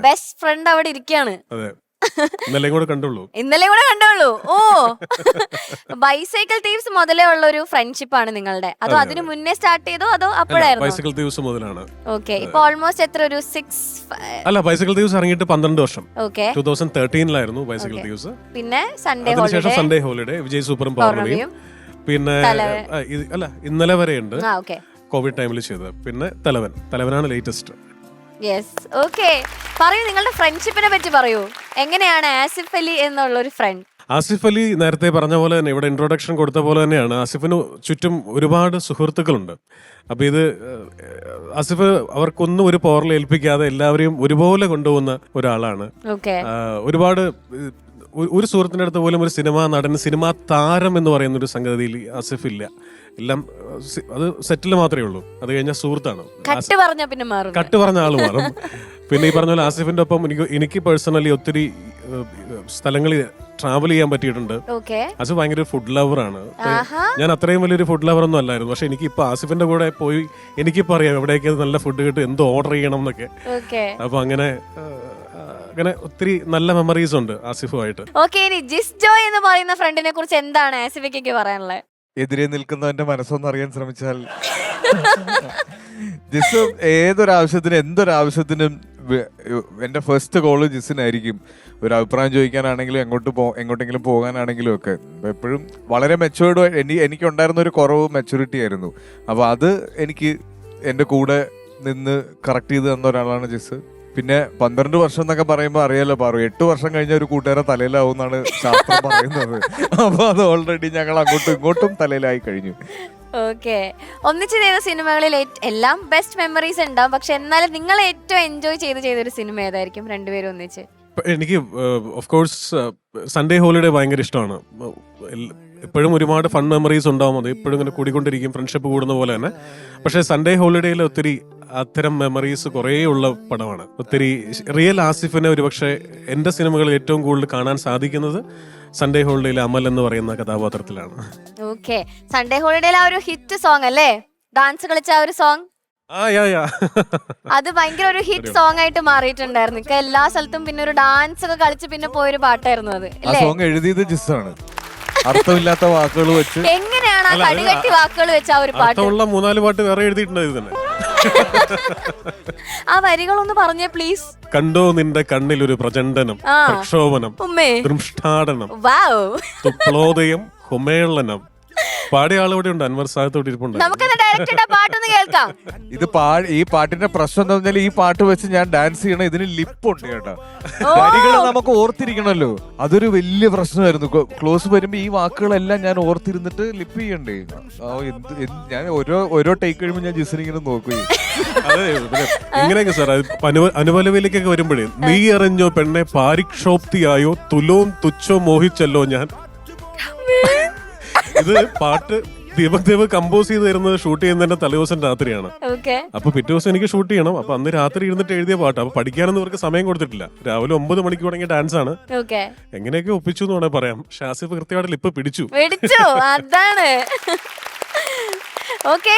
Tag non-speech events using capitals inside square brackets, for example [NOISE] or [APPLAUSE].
Best friend അവിടെ ഇരിക്കാണ് അതെ. ഇന്നലെ കൂടെ കണ്ടുള്ളൂ. ഇന്നലെ കൂടെ കണ്ടുള്ളൂ. ഓ. ബൈസൈക്കിൾ തീവ്സ് മുതലേ ഉള്ള ഒരു ഫ്രണ്ട്ഷിപ്പ് ആണ് നിങ്ങളുടെ. അതോ അതിനു മുന്നേ സ്റ്റാർട്ട് ചെയ്തോ അതോ അപ്പോഴായിരുന്നു? ബൈസിക്കിൾ മുതലാണ്. ഓക്കെ ഇപ്പൊ ഓൾമോസ്റ്റ് എത്ര ഒരു സിക്സ് അല്ല ബൈസിക്കിൾ ദിവസം ഇറങ്ങിയിട്ട് പന്ത്രണ്ട് വർഷം. ഓക്കെ ടൂ തൗസൻഡ് തേർട്ടീനിലായിരുന്നു ബൈസിക്കിൾ Okay. ദിവസ് പിന്നെ സൺഡേ അതിനുശേഷം ഹോളിഡേ സൺഡേ ഹോളിഡേ വിജയ് സൂപ്പറും പൗർണമിയും പൗർണമിയും പിന്നെ തലവൻ. ആ, ഇത് അല്ല ഇന്നലെ വരെ ഉണ്ട് ആ ഓക്കെ കോവിഡ് ടൈമിൽ ചെയ്തത്. പിന്നെ തലവൻ. തലവനാണ് ലേറ്റസ്റ്റ് യെസ് ഓക്കെ പറയൂ നിങ്ങളുടെ ഫ്രണ്ട്ഷിപ്പിനെ പറ്റി പറയൂ. എങ്ങനെയാണ് ആസിഫ് അലി എന്നുള്ള ഒരു ഫ്രണ്ട് ആസിഫ് അലി നേരത്തെ പറഞ്ഞ പോലെ തന്നെ ഇവിടെ ഇൻട്രൊഡക്ഷൻ കൊടുത്ത പോലെ തന്നെയാണ് ആസിഫിന് ചുറ്റും ഒരുപാട് സുഹൃത്തുക്കളുണ്ട്. അപ്പോൾ ഇത് ആസിഫ് അവർക്കൊന്നും ഒരു പോറൽ ഏൽപ്പിക്കാതെ എല്ലാവരെയും ഒരുപോലെ കൊണ്ടുപോകുന്ന ഒരാളാണ്. ഒരുപാട് ഒരു- സുഹൃത്തിന്റെ അടുത്ത് പോലും ഒരു സിനിമാ നടൻ സിനിമാ താരം എന്ന് പറയുന്ന ഒരു സംഗതിയിൽ അസിഫ് ഇല്ല. എല്ലാം അത് സെറ്റിൽ മാത്രമേ ഉള്ളൂ. അത് കഴിഞ്ഞാൽ സുഹൃത്താണ്. കട്ട് പറഞ്ഞ പിന്നെ മാറും. കട്ട് പറഞ്ഞ ആൾ മാറും. പിന്നെ ഈ പറഞ്ഞ പോലെ ആസിഫിന്റെ ഒപ്പം എനിക്ക് എനിക്ക് പേഴ്സണലി ഒത്തിരി സ്ഥലങ്ങളിൽ ട്രാവൽ ചെയ്യാൻ പറ്റിയിട്ടുണ്ട്. ആസിഫ് ഭയങ്കര ഫുഡ് ലവറാണ് ഞാൻ അത്രയും വലിയൊരു ഫുഡ് ലവർ ഒന്നും അല്ലായിരുന്നു. പക്ഷെ എനിക്ക് ഇപ്പൊ ആസിഫിന്റെ കൂടെ പോയി എനിക്കിപ്പോ അറിയാം എവിടെയൊക്കെ നല്ല ഫുഡ് കിട്ടും എന്ത് ഓർഡർ ചെയ്യണം എന്നൊക്കെ. അപ്പൊ അങ്ങനെ അങ്ങനെ ഒത്തിരി നല്ല മെമ്മറീസ് ഉണ്ട് ആസിഫുമായിട്ട്. ഓക്കെ ഇനി ജിസ് ജോയ് എന്ന് പറയുന്ന ഫ്രണ്ടിനെ കുറിച്ച് എന്താണ് ആസിഫിക്ക് പറയാനുള്ളത് എതിരെ നിൽക്കുന്നവന്റെ മനസ്സൊന്നും അറിയാൻ ശ്രമിച്ചാൽ. ജിസ് ഏതൊരാവശ്യത്തിനും എന്തൊരാവശ്യത്തിനും വെ- എന്റെ ഫസ്റ്റ് കോൾ ജിസിനായിരിക്കും ഒരു അഭിപ്രായം ചോദിക്കാനാണെങ്കിലും എങ്ങോട്ട് പോ എങ്ങോട്ടെങ്കിലും പോകാനാണെങ്കിലും ഒക്കെ. എപ്പോഴും വളരെ മെച്ചുവേർഡ് എനിക്ക് എനിക്കുണ്ടായിരുന്ന ഒരു കുറവ് മെച്ചൂരിറ്റി ആയിരുന്നു. അപ്പോൾ അത് എനിക്ക് എന്റെ കൂടെ നിന്ന് കറക്റ്റ് ചെയ്ത് തന്ന ഒരാളാണ് ജിസ് പിന്നെ പന്ത്രണ്ട് വർഷം എന്നൊക്കെ പറയുമ്പോൾ അറിയാലോ പാറു എട്ട് വർഷം കഴിഞ്ഞ ഒരു കൂട്ടുകാരെ തലയിലാവും എന്നാണ് ശാസ്ത്രം [LAUGHS] പറയുന്നത്. അപ്പൊ അത് ഓൾറെഡി ഞങ്ങൾ അങ്ങോട്ടും ഇങ്ങോട്ടും തലയിലായി കഴിഞ്ഞു. ഓക്കെ. ഒന്നിച്ച് ചെയ്ത സിനിമകളിൽ എല്ലാം ബെസ്റ്റ് മെമ്മറീസ് ഉണ്ടാവും. പക്ഷെ എന്നാലും നിങ്ങൾ ഏറ്റവും എൻജോയ് ചെയ്ത് ചെയ്ത ഒരു സിനിമ ഏതായിരിക്കും രണ്ടുപേരും ഒന്നിച്ച്? എനിക്ക് ഓഫ് കോഴ്സ് സൺഡേ ഹോളിഡേ ഭയങ്കര ഇഷ്ടമാണ്. എപ്പോഴും ഒരുപാട് ഫൺ മെമ്മറീസ് ഉണ്ടാവും. അത് എപ്പോഴും ഇങ്ങനെ കൂടിക്കൊണ്ടിരിക്കും ഫ്രണ്ട്ഷിപ്പ് കൂടുന്ന പോലെ തന്നെ. പക്ഷേ സൺഡേ ഹോളിഡേയിൽ ഒത്തിരി അത്തരം മെമ്മറീസ് കുറേ ഉള്ള പടമാണ്. ഒത്തിരി റിയൽ ആസിഫിനെ ഒരുപക്ഷെ എന്റെ സിനിമകളിൽ ഏറ്റവും കൂടുതൽ കാണാൻ സാധിക്കുന്നത് സൺഡേ ഹോളിഡേയിലെ അമൽ എന്ന് പറയുന്ന കഥാപാത്രത്തിലാണ്. ഓക്കെ സൺഡേ ഹോളിഡേയിലെ ആ ഒരു ഹിറ്റ് സോങ് അല്ലേ? ഡാൻസ് കളിച്ച ആ ഒരു സോങ് ആ യാ യാ. അത് ഭയങ്കര ഒരു ഹിറ്റ് സോങ് ആയിട്ട് മാറിയിട്ടുണ്ടായിരുന്നു. ഇപ്പൊ എല്ലാ സ്ഥലത്തും പിന്നെ ഒരു ഡാൻസ് ഒക്കെ കളിച്ച് പിന്നെ പോയൊരു പാട്ടായിരുന്നു അത്. ആ അല്ലേ? സോങ് എഴുതിയത് ജിസ്സാണ്. അർത്ഥമില്ലാത്ത വാക്കുകൾ വെച്ച് എങ്ങനെയാണ് ആ കടികട്ടി വാക്കുകൾ വെച്ച ആ ഒരു പാട്ട്? അർത്ഥമുള്ള മൂന്നാൽ പാട്ട് വേറെ എഴുതിയിട്ടുണ്ട് ഇത് തന്നെ ആ വരികളൊന്ന് പറഞ്ഞേ പ്ലീസ് കണ്ടോ നിന്റെ കണ്ണിൽ ഒരു പ്രചണ്ഡനം ആ. പ്രക്ഷോഭനം ഉമ്മേ. ദൃഷ്ടാടനം വാവ്. തുപ്ലോദയം ഹുമേളനം. പാടിയ ആളിവിടെ ഉണ്ട് അൻവർ ഇരിപ്പുണ്ട്. നമുക്കെന്നാ പാട്ടൊന്ന് കേൾക്കാം. ഇത് പാ ഈ പാട്ടിന്റെ പ്രശ്നം എന്താ പറഞ്ഞാൽ ഈ പാട്ട് വെച്ച് ഞാൻ ഡാൻസ് ചെയ്യണം ഇതിന് ലിപ്പ് ഉണ്ട് കേട്ടോ. ഓ. വരികൾ നമുക്ക് ഓർത്തിരിക്കണല്ലോ. അതൊരു വലിയ പ്രശ്നമായിരുന്നു. ക്ലോസ് വരുമ്പോ ഈ വാക്കുകളെല്ലാം ഞാൻ ഓർത്തിരുന്നിട്ട് ലിപ്പ് ചെയ്യണ്ടേ? ആ, എന്ത് എന്ത് ഞാൻ ഓരോ ഓരോ ടേക്ക് കഴിയുമ്പോൾ ഞാൻ ജിസിനെ ഇങ്ങനെ നോക്കുകയും അതെ പിന്നെ ഇങ്ങനെയൊക്കെ സാർ അത് അനുപലവിലേക്കൊക്കെ വരുമ്പോഴേ നീ അറിഞ്ഞോ പെണ്ണെ പാരിക്ഷോപ്തിയായോ തുലോം തുച്ഛോ മോഹിച്ചല്ലോ ഞാൻ? ഇത് പാട്ട് ദീപക് ദേവ് കമ്പോസ് ചെയ്ത് തരുന്നത് ഷൂട്ട് ചെയ്യുന്നതിന്റെ തലേദിവസം രാത്രിയാണ്. ഓക്കെ അപ്പൊ പിറ്റേ ദിവസം എനിക്ക് ഷൂട്ട് ചെയ്യണം. അപ്പൊ അന്ന് രാത്രി ഇരുന്നിട്ട് എഴുതിയ പാട്ട്. അപ്പൊ പഠിക്കാനൊന്നും ഇവർക്ക് സമയം കൊടുത്തിട്ടില്ല. രാവിലെ ഒമ്പത് മണിക്ക് തുടങ്ങിയ ഡാൻസ് ആണ്. ഓക്കെ എങ്ങനെയൊക്കെ ഒപ്പിച്ചു എന്ന് വേണേ പറയാം. ഷാസിഫ് കൃത്യമായിട്ട് ലിപ്പ് പിടിച്ചു. അതാണ്. ഓക്കെ